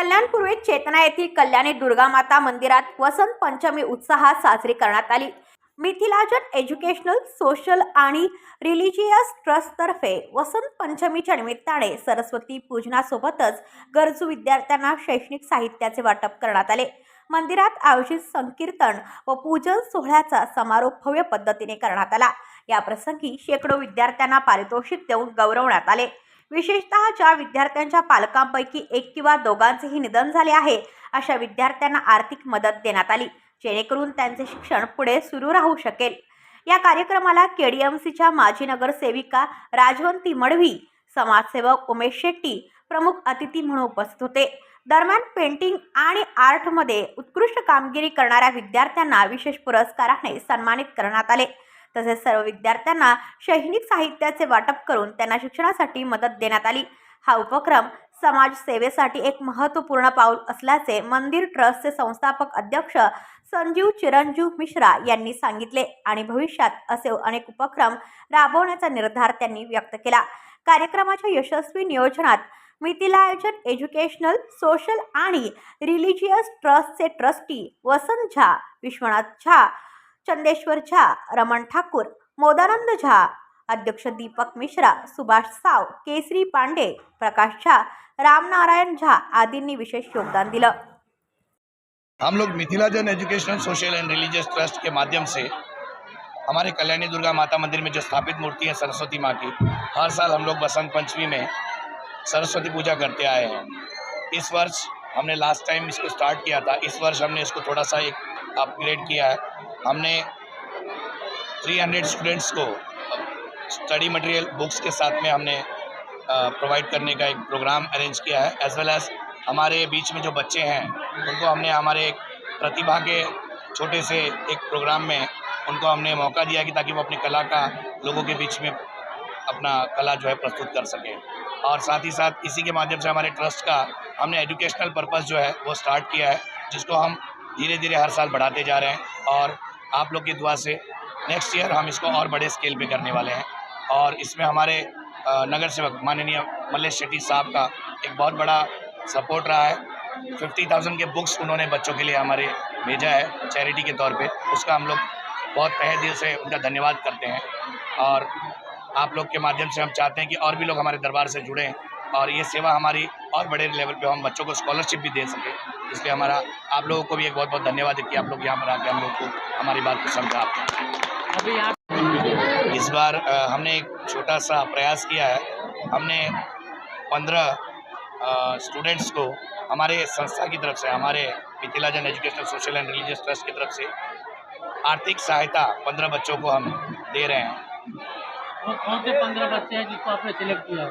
कल्याणपूर्वी चेतना येथील कल्याणी दुर्गामाता मंदिरात वसंत पंचमी उत्साहात साजरी करण्यात आली. मिथिलाजन एज्युकेशनल सोशल आणि रिलिजियस ट्रस्टतर्फे वसंत पंचमीच्या निमित्ताने सरस्वती पूजनासोबतच गरजू विद्यार्थ्यांना शैक्षणिक साहित्याचे वाटप करण्यात आले. मंदिरात आयोजित संकीर्तन व पूजन सोहळ्याचा समारोप भव्य पद्धतीने करण्यात आला. याप्रसंगी शेकडो विद्यार्थ्यांना पारितोषिक देऊन गौरवण्यात आले. विशेषतः ज्या विद्यार्थ्यांच्या पालकांपैकी एक किंवा दोघांचेही निधन झाले आहे अशा विद्यार्थ्यांना आर्थिक मदत देण्यात आली जेणेकरून त्यांचे शिक्षण पुढे सुरू राहू शकेल. या कार्यक्रमाला केडीएमसीच्या माजी नगरसेविका राजवंती मडवी समाजसेवक उमेश शेट्टी प्रमुख अतिथी म्हणून उपस्थित होते. दरम्यान पेंटिंग आणि आर्टमध्ये उत्कृष्ट कामगिरी करणाऱ्या विद्यार्थ्यांना विशेष पुरस्काराने सन्मानित करण्यात आले. तसेच सर्व विद्यार्थ्यांना शैक्षणिक साहित्याचे वाटप करून त्यांना शिक्षणासाठी मदत देण्यात आली. हा उपक्रम समाजसेवेसाठी एक महत्त्वपूर्ण पाऊल असल्याचे मंदिर ट्रस्टचे संस्थापक अध्यक्ष संजीव चिरंजीव मिश्रा यांनी सांगितले आणि भविष्यात असे अनेक उपक्रम राबवण्याचा निर्धार त्यांनी व्यक्त केला. कार्यक्रमाच्या यशस्वी नियोजनात मिथिलायोजन एज्युकेशनल सोशल आणि रिलिजियस ट्रस्टचे ट्रस्टी वसंत झा विश्वनाथ झा चंदेश्वर झा रमण ठाकूर, मोदानंद झा, अध्यक्ष दीपक मिश्रा, सुभाष साव, केसरी पांडे, प्रकाश झा, रामनारायण झा आदींनी विशेष योगदान दिलं. हम लोग Mithilajan educational, social and religious trust के माध्यम से हमारे कल्याणी दुर्गा माता मंदिर में जो स्थापित मूर्ति है सरस्वती माँ की, हर साल हम लोग बसंत पंचमी में सरस्वती पूजा करते आए हैं। इस वर्ष हमने लास्ट टाइम इसको स्टार्ट किया था, इस वर्ष हमने इसको थोड़ा सा एक अपग्रेड किया है। हमने 300 स्टूडेंट्स को स्टडी मटेरियल बुक्स के साथ में हमने प्रोवाइड करने का एक प्रोग्राम अरेंज किया है एज वेल एज हमारे बीच में जो बच्चे हैं, उनको हमने हमारे एक प्रतिभा के छोटे से एक प्रोग्राम में उनको हमने मौका दिया कि ताकि वो अपनी कला का लोगों के बीच में अपना कला जो है प्रस्तुत कर सकें। और साथ ही साथ इसी के माध्यम से हमारे ट्रस्ट का हमने एजुकेशनल पर्पज़ जो है वो स्टार्ट किया है, जिसको हम धीरे धीरे हर साल बढ़ाते जा रहे हैं और आप लोग की दुआ से नेक्स्ट ईयर हम इसको और बड़े स्केल पे करने वाले हैं। और इसमें हमारे नगर सेवक माननीय मल्लेश शेट्टी साहब का एक बहुत बड़ा सपोर्ट रहा है। फिफ्टी थाउज़ेंड के बुक्स उन्होंने बच्चों के लिए हमारे भेजा है चैरिटी के तौर पे। उसका हम लोग बहुत तहे दिल से उनका धन्यवाद करते हैं। और आप लोग के माध्यम से हम चाहते हैं कि और भी लोग हमारे दरबार से जुड़ें। और ये सेवा हमारी और बड़े लेवल पे हम बच्चों को स्कॉलरशिप भी दे सकें। इसलिए हमारा आप लोगों को भी एक बहुत बहुत धन्यवाद है कि आप लोग यहाँ पर आके हम लोग को हमारी बात को समझा अभी आप इस बार हमने एक छोटा सा प्रयास किया है। हमने पंद्रह स्टूडेंट्स को हमारे संस्था की तरफ़ से हमारे Mithilajan educational social and religious trust की तरफ़ से आर्थिक सहायता पंद्रह बच्चों को हम दे रहे हैं। कौन से पंद्रह बच्चे हैं जिसको आपने सिलेक्ट किया है?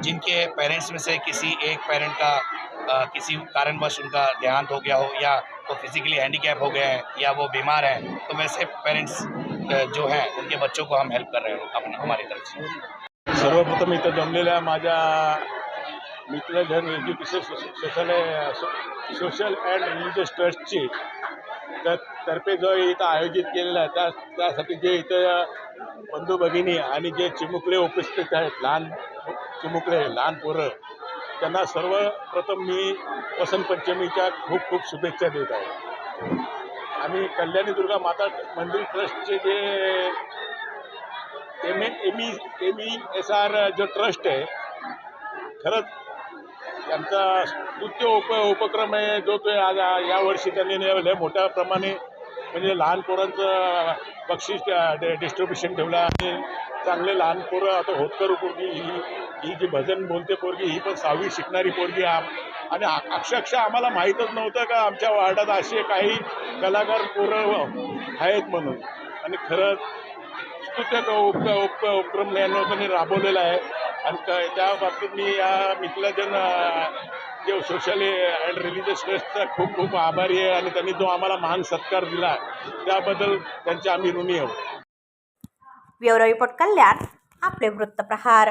जिनके पेरेंट्स में से किसी एक पेरेंट का अ, किसी कारणवश उनका देहांत हो गया हो या वो फिजिकली हैंडीकैप हो गए हैं या वो बीमार हैं तो वैसे पेरेंट्स जो हैं उनके बच्चों को हम हेल्प कर रहे हैं अपने हमारी तरफ़ से। सर्वप्रथम इथं जमलेल्या माझ्या मित्रजन एज्युकेशन सोशल सोशल रिलिजियस ट्रस्टची तर तर्फे जो इथं आयोजित केलेला आहे जे इथं बंधू भगिनी आणि जे चिमुकले उपस्थित आहेत लहान चिमुकले लहान पोरं त्यांना सर्वप्रथम मी वसंत पंचमीच्या खूप खूप शुभेच्छा देत आहे. आणि कल्याणी दुर्गा माता मंदिर ट्रस्टचे जे M M E M E S R जो ट्रस्ट आहे खरंच त्यांचा स्तुत्य उप उपक्रम आहे जो तो आज यावर्षी त्यांनी लय लय मोठ्या प्रमाणे म्हणजे लहान पोरांचं बक्षीस डिस्ट्रीब्युशन ठेवलं आणि चांगले लहान पोरं आता होतकर पोरगी ही ही जी भजन बोलते पोरगी ही पण सहावी शिकणारी पोरगी आम आणि अक्षरशः आम्हाला माहीतच नव्हतं का आमच्या वार्डात असे काही कलाकार पोरं आहेत म्हणून. आणि खरंच स्तुत्य उप उप उपक्रम या राबवलेला आहे. आणि क- त्या बाबतीत मी या मिथिलाजन अ, जे सोशल अँड रिलिजियस ट्रस्टचा खूप खूप आभारी आहे आणि त्यांनी जो आम्हाला महान सत्कार दिला त्याबद्दल त्यांचे आम्ही ऋणी आहोत. ब्युरो रिपोर्ट कल्याण आपले वृत्तप्रहार.